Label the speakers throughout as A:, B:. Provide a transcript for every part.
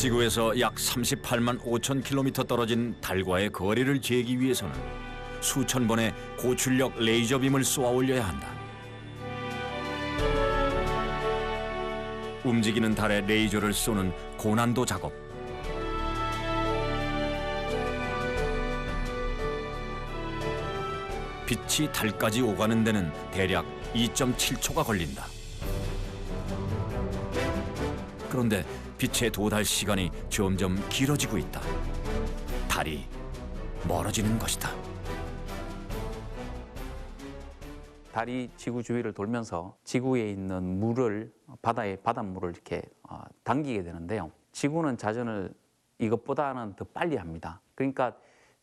A: 지구에서 약 38만 5천 킬로미터 떨어진 달과의 거리를 재기 위해서는 수천 번의 고출력 레이저 빔을 쏘아 올려야 한다. 움직이는 달에 레이저를 쏘는 고난도 작업. 빛이 달까지 오가는 데는 대략 2.7초가 걸린다. 그런데 빛에 도달 시간이 점점 길어지고 있다. 달이 멀어지는 것이다.
B: 달이 지구 주위를 돌면서 지구에 있는 물을 바다에 바닷물을 이렇게 어, 당기게 되는데요. 지구는 자전을 이것보다는 더 빨리 합니다. 그러니까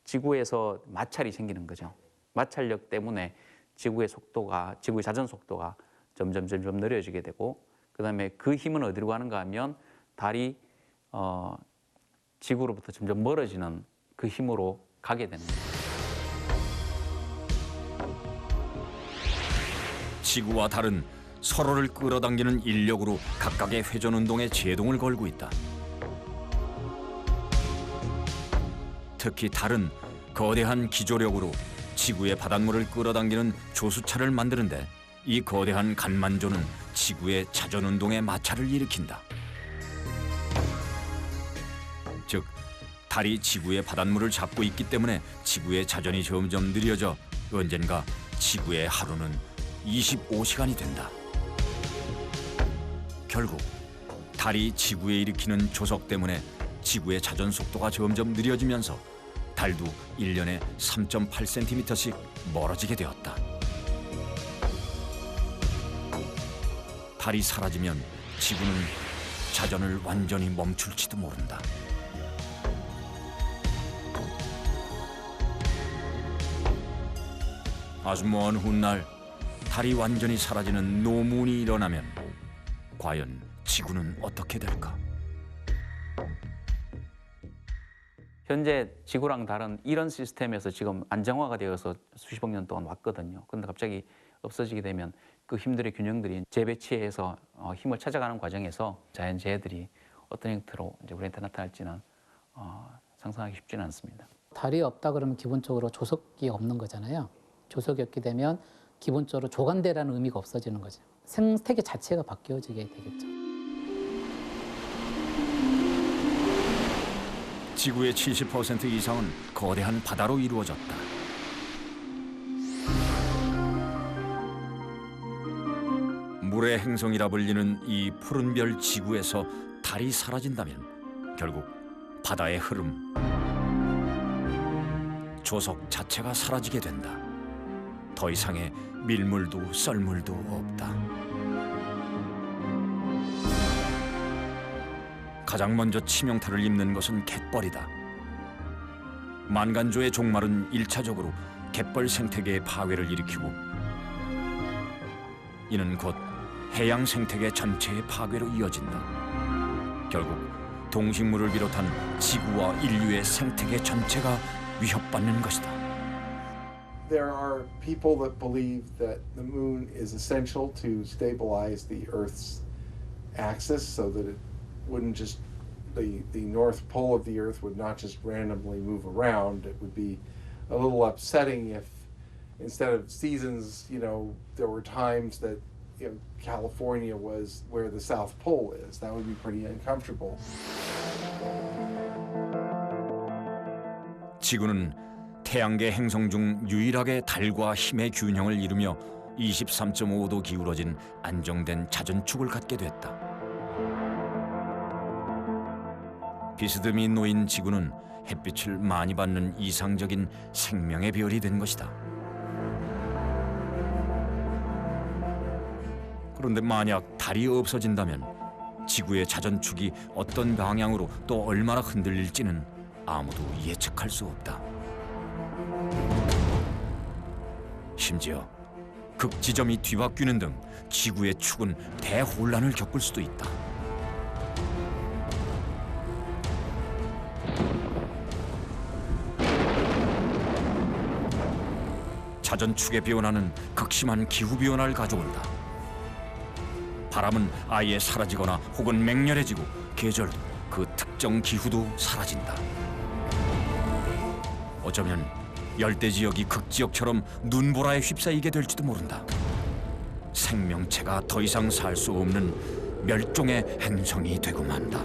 B: 지구에서 마찰이 생기는 거죠. 마찰력 때문에 지구의 속도가 지구의 자전 속도가 점점 점점 느려지게 되고 그다음에 그 힘은 어디로 가는가 하면 달이 어, 지구로부터 점점 멀어지는 그 힘으로 가게 거예요.
A: 지구와 달은 서로를 끌어당기는 인력으로 각각의 회전 운동에 제동을 걸고 있다. 특히 달은 거대한 기조력으로 지구의 바닷물을 끌어당기는 조수차를 만드는데 이 거대한 간만조는 지구의 자전 운동에 마찰을 일으킨다. 즉 달이 지구의 바닷물을 잡고 있기 때문에 지구의 자전이 점점 느려져 언젠가 지구의 하루는 25시간이 된다. 결국 달이 지구에 일으키는 조석 때문에 지구의 자전 속도가 점점 느려지면서 달도 1년에 3.8cm씩 멀어지게 되었다. 달이 사라지면 지구는 자전을 완전히 멈출지도 모른다. 아주 먼 훗날 달이 완전히 사라지는 노문이 일어나면 과연 지구는 어떻게 될까?
B: 현재 지구랑 다른 이런 시스템에서 지금 안정화가 되어서 수십억 년 동안 왔거든요. 그런데 갑자기 없어지게 되면 그 힘들의 균형들이 재배치해서 어, 힘을 찾아가는 과정에서 자연재해들이 어떤 형태로 이제 우리한테 나타날지는 어, 상상하기 쉽지는 않습니다.
C: 달이 없다 그러면 기본적으로 조석이 없는 거잖아요. 조석이 없게 되면 기본적으로 조간대라는 의미가 없어지는 거죠. 생태계 자체가 바뀌어지게 되겠죠.
A: 지구의 70% 이상은 거대한 바다로 이루어졌다. 물의 행성이라 불리는 이 푸른 별 지구에서 달이 사라진다면 결국 바다의 흐름, 조석 자체가 사라지게 된다. 더 이상의 밀물도 썰물도 없다. 가장 먼저 치명타를 입는 것은 갯벌이다. 만간조의 종말은 일차적으로 갯벌 생태계의 파괴를 일으키고 이는 곧 해양 생태계 전체의 파괴로 이어진다. 결국 동식물을 비롯한 지구와 인류의 생태계 전체가 위협받는 것이다.
D: There are people that believe that the moon is essential to stabilize the Earth's axis so that it wouldn't just the the north pole of the earth would not just randomly move around it would be a little upsetting if instead of seasons you know there were times that know California was where the south pole is that would be pretty uncomfortable
A: 지구는 태양계 행성 중 유일하게 달과 힘의 균형을 이루며 23.5도 기울어진 안정된 자전축을 갖게 됐다. 비스듬히 놓인 지구는 햇빛을 많이 받는 이상적인 생명의 별이 된 것이다. 그런데 만약 달이 없어진다면 지구의 자전축이 어떤 방향으로 또 얼마나 흔들릴지는 아무도 예측할 수 없다. 심지어 극지점이 뒤바뀌는 등 지구의 축은 대혼란을 겪을 수도 있다. 자전축의 변화는 극심한 기후 변화를 가져온다. 바람은 아예 사라지거나 혹은 맹렬해지고 계절도 그 특정 기후도 사라진다. 어쩌면 열대 지역이 극지역처럼 눈보라에 휩싸이게 될지도 모른다. 생명체가 더 이상 살 수 없는 멸종의 행성이 되고 만다.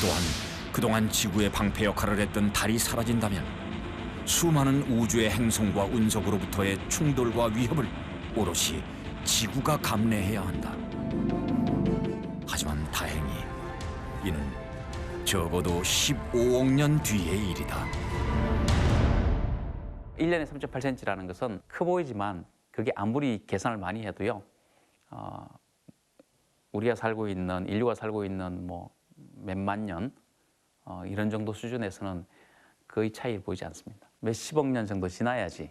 A: 또한 그동안 지구의 방패 역할을 했던 달이 사라진다면 수많은 우주의 행성과 운석으로부터의 충돌과 위협을 오롯이 지구가 감내해야 한다. 하지만 다행히 이는 적어도 15억 년 뒤의 일이다.
B: 1년에 3.8cm라는 것은 커 보이지만 그게 아무리 계산을 많이 해도요. 어, 우리가 살고 있는 인류가 살고 있는 뭐 몇만 년 어, 이런 정도 수준에서는 거의 차이를 보이지 않습니다. 몇십억 년 정도 지나야지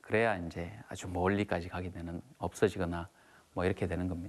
B: 그래야 이제 아주 멀리까지 가게 되는 없어지거나 뭐 이렇게 되는 겁니다.